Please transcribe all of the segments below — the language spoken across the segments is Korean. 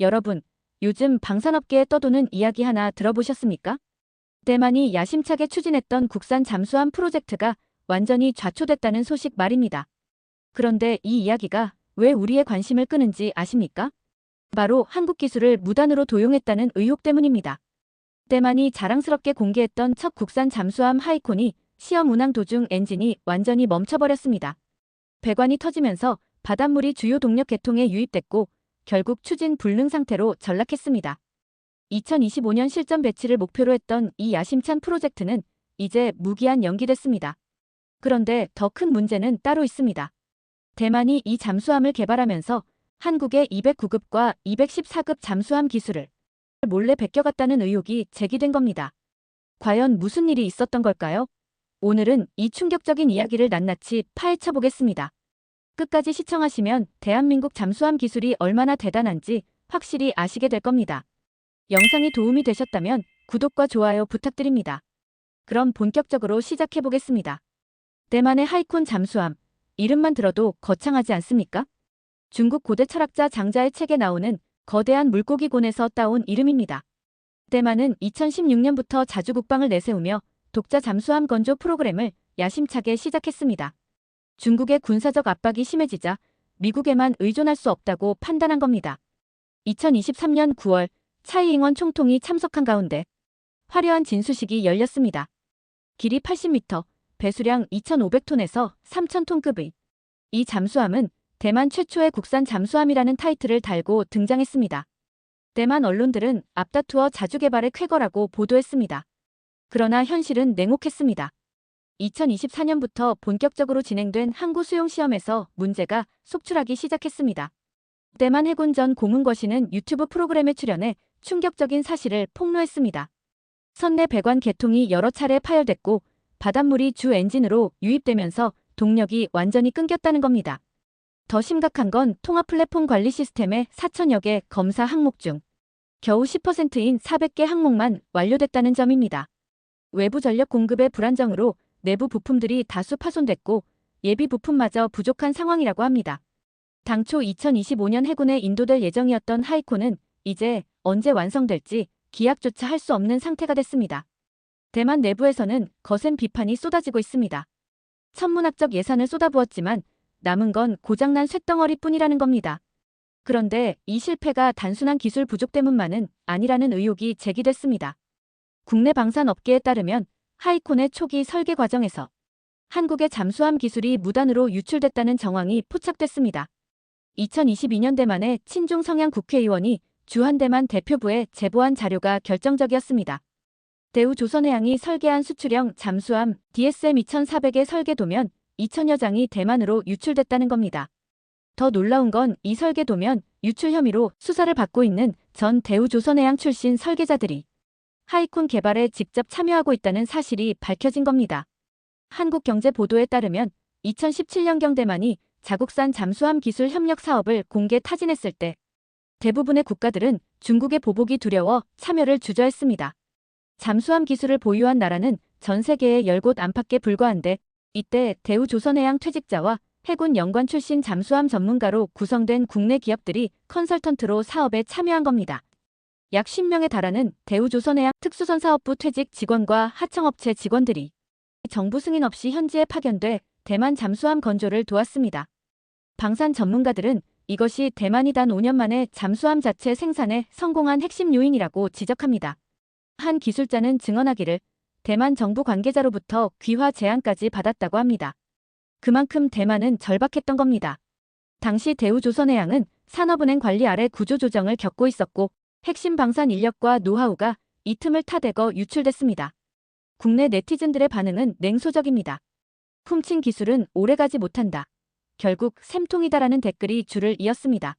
여러분, 요즘 방산업계에 떠도는 이야기 하나 들어보셨습니까? 대만이 야심차게 추진했던 국산 잠수함 프로젝트가 완전히 좌초됐다는 소식 말입니다. 그런데 이 이야기가 왜 우리의 관심을 끄는지 아십니까? 바로 한국 기술을 무단으로 도용했다는 의혹 때문입니다. 대만이 자랑스럽게 공개했던 첫 국산 잠수함 하이콘이 시험 운항 도중 엔진이 완전히 멈춰버렸습니다. 배관이 터지면서 바닷물이 주요 동력 계통에 유입됐고 결국 추진 불능 상태로 전락했습니다. 2025년 실전 배치를 목표로 했던 이 야심찬 프로젝트는 이제 무기한 연기됐습니다. 그런데 더 큰 문제는 따로 있습니다. 대만이 이 잠수함을 개발하면서 한국의 209급과 214급 잠수함 기술을 몰래 베껴갔다는 의혹이 제기된 겁니다. 과연 무슨 일이 있었던 걸까요? 오늘은 이 충격적인 이야기를 낱낱이 파헤쳐 보겠습니다. 끝까지 시청하시면 대한민국 잠수함 기술이 얼마나 대단한지 확실히 아시게 될 겁니다. 영상이 도움이 되셨다면 구독과 좋아요 부탁드립니다. 그럼 본격적으로 시작해 보겠습니다. 대만의 하이콘 잠수함. 이름만 들어도 거창하지 않습니까? 중국 고대 철학자 장자의 책에 나오는 거대한 물고기곤에서 따온 이름입니다. 대만은 2016년부터 자주 국방을 내세우며 독자 잠수함 건조 프로그램을 야심차게 시작했습니다. 중국의 군사적 압박이 심해지자 미국에만 의존할 수 없다고 판단한 겁니다. 2023년 9월 차이잉원 총통이 참석한 가운데 화려한 진수식이 열렸습니다. 길이 80m, 배수량 2,500톤에서 3,000톤급의 이 잠수함은 대만 최초의 국산 잠수함이라는 타이틀을 달고 등장했습니다. 대만 언론들은 앞다투어 자주 개발의 쾌거라고 보도했습니다. 그러나 현실은 냉혹했습니다. 2024년부터 본격적으로 진행된 항구 수용 시험에서 문제가 속출하기 시작했습니다. 대만 해군 전 고문거시는 유튜브 프로그램에 출연해 충격적인 사실을 폭로했습니다. 선내 배관 개통이 여러 차례 파열됐고 바닷물이 주 엔진으로 유입되면서 동력이 완전히 끊겼다는 겁니다. 더 심각한 건 통합 플랫폼 관리 시스템의 4천여 개 검사 항목 중 겨우 10%인 400개 항목만 완료됐다는 점입니다. 외부 전력 공급의 불안정으로 내부 부품들이 다수 파손됐고 예비 부품마저 부족한 상황이라고 합니다. 당초 2025년 해군에 인도될 예정이었던 하이콘은 이제 언제 완성될지 기약조차 할 수 없는 상태가 됐습니다. 대만 내부에서는 거센 비판이 쏟아지고 있습니다. 천문학적 예산을 쏟아부었지만 남은 건 고장난 쇳덩어리 뿐이라는 겁니다. 그런데 이 실패가 단순한 기술 부족 때문만은 아니라는 의혹이 제기됐습니다. 국내 방산 업계에 따르면 하이콘의 초기 설계 과정에서 한국의 잠수함 기술이 무단으로 유출됐다는 정황이 포착됐습니다. 2022년 대만의 친중 성향 국회의원이 주한대만 대표부에 제보한 자료가 결정적이었습니다. 대우 조선해양이 설계한 수출형 잠수함 DSM 2400의 설계도면 2천여 장이 대만으로 유출됐다는 겁니다. 더 놀라운 건 이 설계도면 유출 혐의로 수사를 받고 있는 전 대우 조선해양 출신 설계자들이 하이콘 개발에 직접 참여하고 있다는 사실이 밝혀진 겁니다. 한국경제 보도에 따르면 2017년경 대만이 자국산 잠수함 기술 협력 사업을 공개 타진했을 때 대부분의 국가들은 중국의 보복이 두려워 참여를 주저했습니다. 잠수함 기술을 보유한 나라는 전 세계에 10곳 안팎에 불과한데 이때 대우조선해양 퇴직자와 해군 연관 출신 잠수함 전문가로 구성된 국내 기업들이 컨설턴트로 사업에 참여한 겁니다. 약 10명에 달하는 대우조선해양 특수선사업부 퇴직 직원과 하청업체 직원들이 정부 승인 없이 현지에 파견돼 대만 잠수함 건조를 도왔습니다. 방산 전문가들은 이것이 대만이 단 5년 만에 잠수함 자체 생산에 성공한 핵심 요인이라고 지적합니다. 한 기술자는 증언하기를 대만 정부 관계자로부터 귀화 제안까지 받았다고 합니다. 그만큼 대만은 절박했던 겁니다. 당시 대우조선해양은 산업은행 관리 아래 구조조정을 겪고 있었고 핵심 방산 인력과 노하우가 이 틈을 타대거 유출됐습니다. 국내 네티즌들의 반응은 냉소적입니다. 훔친 기술은 오래가지 못한다. 결국 샘통이다라는 댓글이 줄을 이었습니다.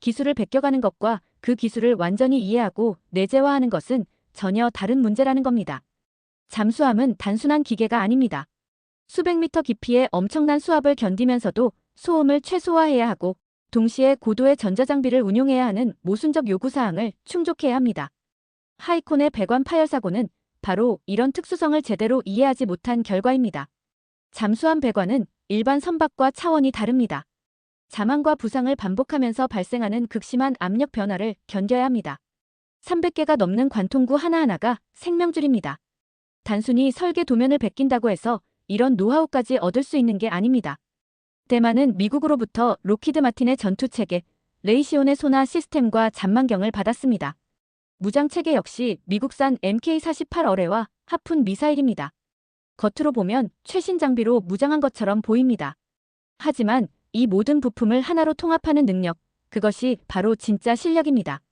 기술을 베껴가는 것과 그 기술을 완전히 이해하고 내재화하는 것은 전혀 다른 문제라는 겁니다. 잠수함은 단순한 기계가 아닙니다. 수백 미터 깊이의 엄청난 수압을 견디면서도 소음을 최소화해야 하고 동시에 고도의 전자장비를 운용해야 하는 모순적 요구사항을 충족해야 합니다. 하이콘의 배관 파열 사고는 바로 이런 특수성을 제대로 이해하지 못한 결과입니다. 잠수함 배관은 일반 선박과 차원이 다릅니다. 자만과 부상을 반복하면서 발생하는 극심한 압력 변화를 견뎌야 합니다. 300개가 넘는 관통구 하나하나가 생명줄입니다. 단순히 설계 도면을 베낀다고 해서 이런 노하우까지 얻을 수 있는 게 아닙니다. 대만은 미국으로부터 로키드 마틴의 전투 체계, 레이시온의 소나 시스템과 잠만경을 받았습니다. 무장 체계 역시 미국산 MK-48 어뢰와 하푼 미사일입니다. 겉으로 보면 최신 장비로 무장한 것처럼 보입니다. 하지만 이 모든 부품을 하나로 통합하는 능력, 그것이 바로 진짜 실력입니다.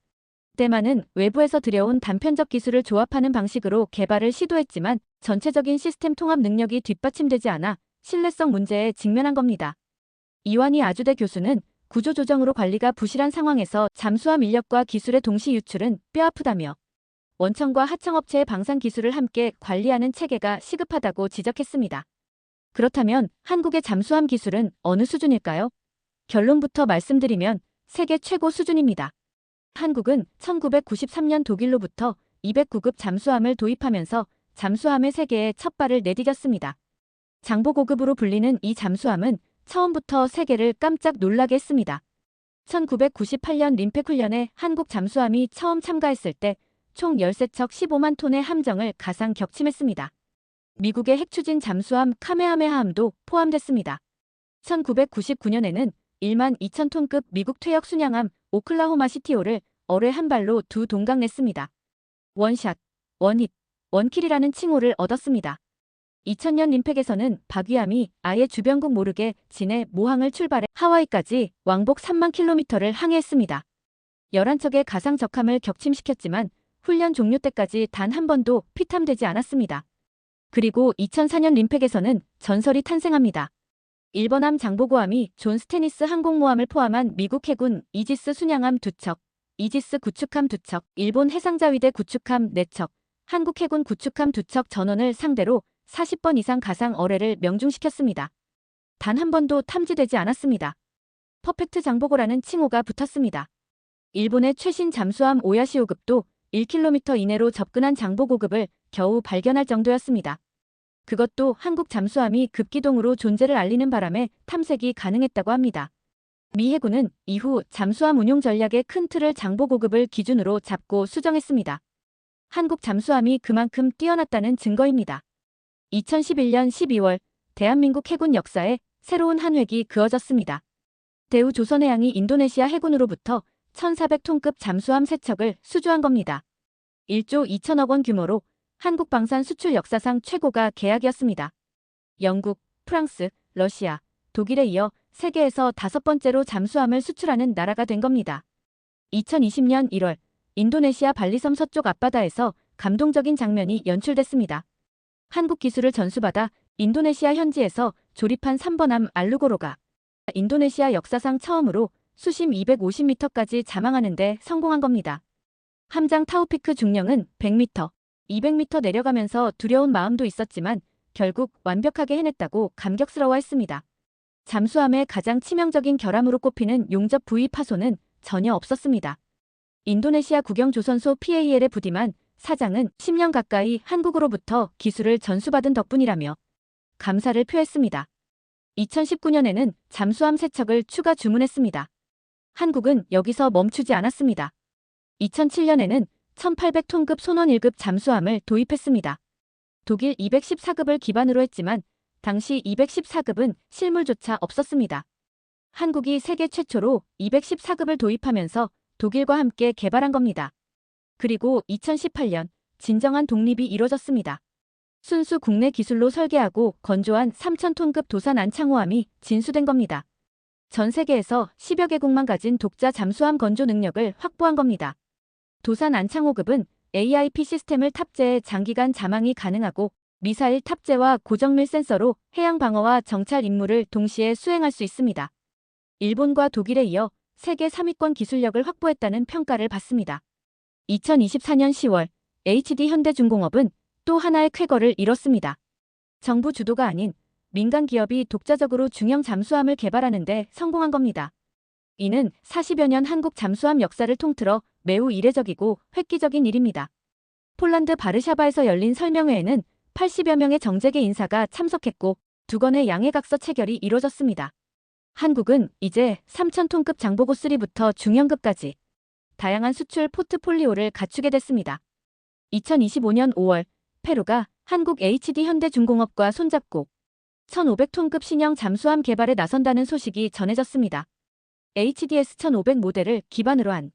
대만은 외부에서 들여온 단편적 기술을 조합하는 방식으로 개발을 시도했지만 전체적인 시스템 통합 능력이 뒷받침되지 않아 신뢰성 문제에 직면한 겁니다. 이완희 아주대 교수는 구조조정으로 관리가 부실한 상황에서 잠수함 인력과 기술의 동시 유출은 뼈아프다며 원청과 하청업체의 방산 기술을 함께 관리하는 체계가 시급하다고 지적했습니다. 그렇다면 한국의 잠수함 기술은 어느 수준일까요? 결론부터 말씀드리면 세계 최고 수준입니다. 한국은 1993년 독일로부터 209급 잠수함을 도입하면서 잠수함의 세계에 첫 발을 내디뎠습니다. 장보고급으로 불리는 이 잠수함은 처음부터 세계를 깜짝 놀라게 했습니다. 1998년 림팩 훈련에 한국 잠수함이 처음 참가했을 때 총 13척 15만 톤의 함정을 가상 격침했습니다. 미국의 핵추진 잠수함 카메하메하함도 포함됐습니다. 1999년에는 1만 2천 톤급 미국 퇴역 순양함 오클라호마 시티호를 어뢰 한 발로 두 동강 냈습니다. 원샷, 원힛, 원킬이라는 칭호를 얻었습니다. 2000년 림팩에서는 박위함이 아예 주변국 모르게 진해 모항을 출발해 하와이까지 왕복 3만 킬로미터를 항해했습니다. 11척의 가상 적함을 격침시켰지만 훈련 종료 때까지 단 한 번도 피탐되지 않았습니다. 그리고 2004년 림팩에서는 전설이 탄생합니다. 일본함 장보고함이 존 스테니스 항공모함을 포함한 미국 해군 이지스 순양함 2척, 이지스 구축함 2척, 일본 해상자위대 구축함 4척, 한국 해군 구축함 2척 전원을 상대로 40번 이상 가상 어뢰를 명중시켰습니다. 단 한 번도 탐지되지 않았습니다. 퍼펙트 장보고라는 칭호가 붙었습니다. 일본의 최신 잠수함 오야시오급도 1km 이내로 접근한 장보고급을 겨우 발견할 정도였습니다. 그것도 한국 잠수함이 급기동으로 존재를 알리는 바람에 탐색이 가능했다고 합니다. 미 해군은 이후 잠수함 운용 전략의 큰 틀을 장보고급을 기준으로 잡고 수정했습니다. 한국 잠수함이 그만큼 뛰어났다는 증거입니다. 2011년 12월 대한민국 해군 역사에 새로운 한 획이 그어졌습니다. 대우 조선해양이 인도네시아 해군으로부터 1,400톤급 잠수함 3척을 수주한 겁니다. 1조 2천억 원 규모로 한국 방산 수출 역사상 최고가 계약이었습니다. 영국, 프랑스, 러시아, 독일에 이어 세계에서 다섯 번째로 잠수함을 수출하는 나라가 된 겁니다. 2020년 1월 인도네시아 발리섬 서쪽 앞바다에서 감동적인 장면이 연출됐습니다. 한국 기술을 전수받아 인도네시아 현지에서 조립한 3번함 알루고로가 인도네시아 역사상 처음으로 수심 250m까지 자망하는 데 성공한 겁니다. 함장 타우피크 중령은 100m, 200m 내려가면서 두려운 마음도 있었지만 결국 완벽하게 해냈다고 감격스러워했습니다. 잠수함의 가장 치명적인 결함으로 꼽히는 용접 부위 파손은 전혀 없었습니다. 인도네시아 국영조선소 PAL의 부디만 사장은 10년 가까이 한국으로부터 기술을 전수받은 덕분이라며 감사를 표했습니다. 2019년에는 잠수함 3척을 추가 주문했습니다. 한국은 여기서 멈추지 않았습니다. 2007년에는 1800톤급 손원 1급 잠수함을 도입했습니다. 독일 214급을 기반으로 했지만 당시 214급은 실물조차 없었습니다. 한국이 세계 최초로 214급을 도입하면서 독일과 함께 개발한 겁니다. 그리고 2018년 진정한 독립이 이뤄졌습니다. 순수 국내 기술로 설계하고 건조한 3,000톤급 도산 안창호함이 진수된 겁니다. 전 세계에서 10여 개국만 가진 독자 잠수함 건조 능력을 확보한 겁니다. 도산 안창호급은 AIP 시스템을 탑재해 장기간 자망이 가능하고 미사일 탑재와 고정밀 센서로 해양 방어와 정찰 임무를 동시에 수행할 수 있습니다. 일본과 독일에 이어 세계 3위권 기술력을 확보했다는 평가를 받습니다. 2024년 10월 HD 현대중공업은 또 하나의 쾌거를 이뤘습니다. 정부 주도가 아닌 민간 기업이 독자적으로 중형 잠수함을 개발하는 데 성공한 겁니다. 이는 40여 년 한국 잠수함 역사를 통틀어 매우 이례적이고 획기적인 일입니다. 폴란드 바르샤바에서 열린 설명회에는 80여 명의 정재계 인사가 참석했고 두 건의 양해각서 체결이 이뤄졌습니다. 한국은 이제 3,000톤급 장보고 3부터 중형급까지 다양한 수출 포트폴리오를 갖추게 됐습니다. 2025년 5월 페루가 한국 HD 현대중공업과 손잡고 1,500톤급 신형 잠수함 개발에 나선다는 소식이 전해졌습니다. HDS 1,500 모델을 기반으로 한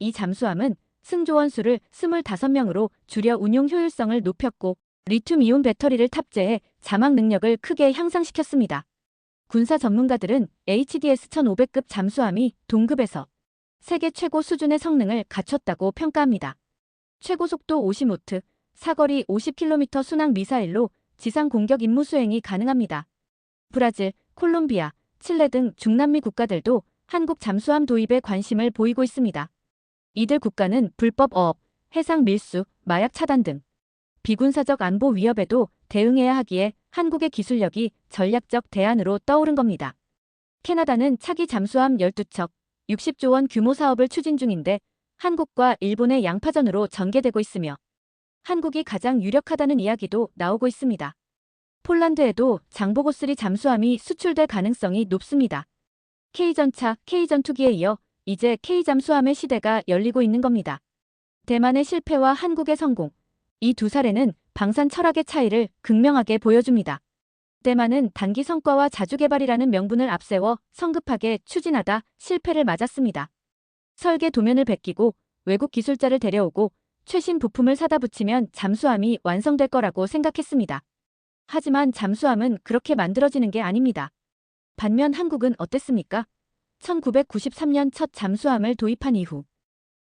이 잠수함은 승조원 수를 25명으로 줄여 운용 효율성을 높였고 리튬 이온 배터리를 탑재해 자막 능력을 크게 향상시켰습니다. 군사 전문가들은 HDS 1500급 잠수함이 동급에서 세계 최고 수준의 성능을 갖췄다고 평가합니다. 최고 속도 50노트, 사거리 50km 순항 미사일로 지상 공격 임무 수행이 가능합니다. 브라질, 콜롬비아, 칠레 등 중남미 국가들도 한국 잠수함 도입에 관심을 보이고 있습니다. 이들 국가는 불법 어업, 해상 밀수, 마약 차단 등 비군사적 안보 위협에도 대응해야 하기에 한국의 기술력이 전략적 대안으로 떠오른 겁니다. 캐나다는 차기 잠수함 12척, 60조 원 규모 사업을 추진 중인데 한국과 일본의 양파전으로 전개되고 있으며 한국이 가장 유력하다는 이야기도 나오고 있습니다. 폴란드에도 장보고3 잠수함이 수출될 가능성이 높습니다. K전차, K전투기에 이어 이제 K잠수함의 시대가 열리고 있는 겁니다. 대만의 실패와 한국의 성공, 이 두 사례는 방산 철학의 차이를 극명하게 보여줍니다. 대만은 단기 성과와 자주 개발이라는 명분을 앞세워 성급하게 추진하다 실패를 맞았습니다. 설계 도면을 베끼고 외국 기술자를 데려오고 최신 부품을 사다 붙이면 잠수함이 완성될 거라고 생각했습니다. 하지만 잠수함은 그렇게 만들어지는 게 아닙니다. 반면 한국은 어땠습니까? 1993년 첫 잠수함을 도입한 이후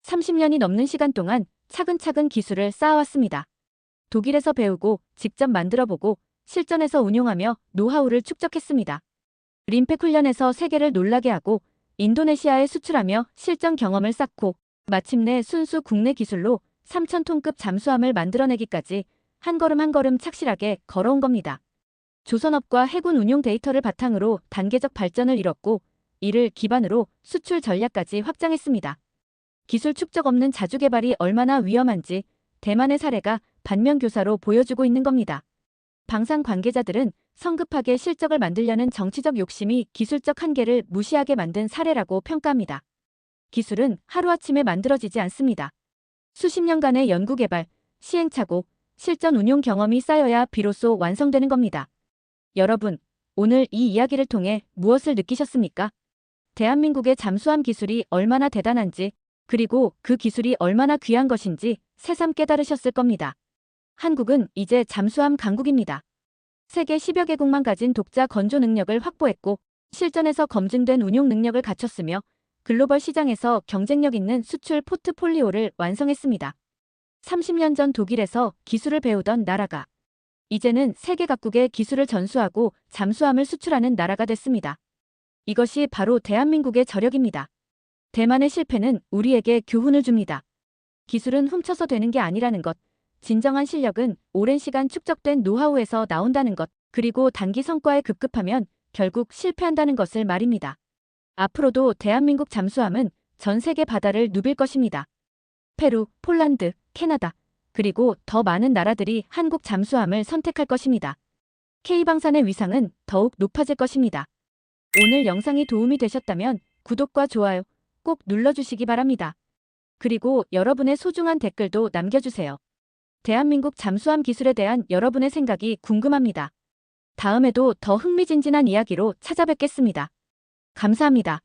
30년이 넘는 시간 동안 차근차근 기술을 쌓아왔습니다. 독일에서 배우고 직접 만들어보고 실전에서 운용하며 노하우를 축적했습니다. 림팩 훈련에서 세계를 놀라게 하고 인도네시아에 수출하며 실전 경험을 쌓고 마침내 순수 국내 기술로 3,000톤급 잠수함을 만들어내기까지 한 걸음 한 걸음 착실하게 걸어온 겁니다. 조선업과 해군 운용 데이터를 바탕으로 단계적 발전을 이뤘고 이를 기반으로 수출 전략까지 확장했습니다. 기술 축적 없는 자주 개발이 얼마나 위험한지 대만의 사례가 반면교사로 보여주고 있는 겁니다. 방산 관계자들은 성급하게 실적을 만들려는 정치적 욕심이 기술적 한계를 무시하게 만든 사례라고 평가합니다. 기술은 하루아침에 만들어지지 않습니다. 수십 년간의 연구개발, 시행착오, 실전 운용 경험이 쌓여야 비로소 완성되는 겁니다. 여러분, 오늘 이 이야기를 통해 무엇을 느끼셨습니까? 대한민국의 잠수함 기술이 얼마나 대단한지, 그리고 그 기술이 얼마나 귀한 것인지 새삼 깨달으셨을 겁니다. 한국은 이제 잠수함 강국입니다. 세계 10여 개국만 가진 독자 건조 능력을 확보했고 실전에서 검증된 운용 능력을 갖췄으며 글로벌 시장에서 경쟁력 있는 수출 포트폴리오를 완성했습니다. 30년 전 독일에서 기술을 배우던 나라가 이제는 세계 각국의 기술을 전수하고 잠수함을 수출하는 나라가 됐습니다. 이것이 바로 대한민국의 저력입니다. 대만의 실패는 우리에게 교훈을 줍니다. 기술은 훔쳐서 되는 게 아니라는 것, 진정한 실력은 오랜 시간 축적된 노하우에서 나온다는 것, 그리고 단기 성과에 급급하면 결국 실패한다는 것을 말입니다. 앞으로도 대한민국 잠수함은 전 세계 바다를 누빌 것입니다. 페루, 폴란드, 캐나다, 그리고 더 많은 나라들이 한국 잠수함을 선택할 것입니다. K방산의 위상은 더욱 높아질 것입니다. 오늘 영상이 도움이 되셨다면 구독과 좋아요 꼭 눌러주시기 바랍니다. 그리고 여러분의 소중한 댓글도 남겨주세요. 대한민국 잠수함 기술에 대한 여러분의 생각이 궁금합니다. 다음에도 더 흥미진진한 이야기로 찾아뵙겠습니다. 감사합니다.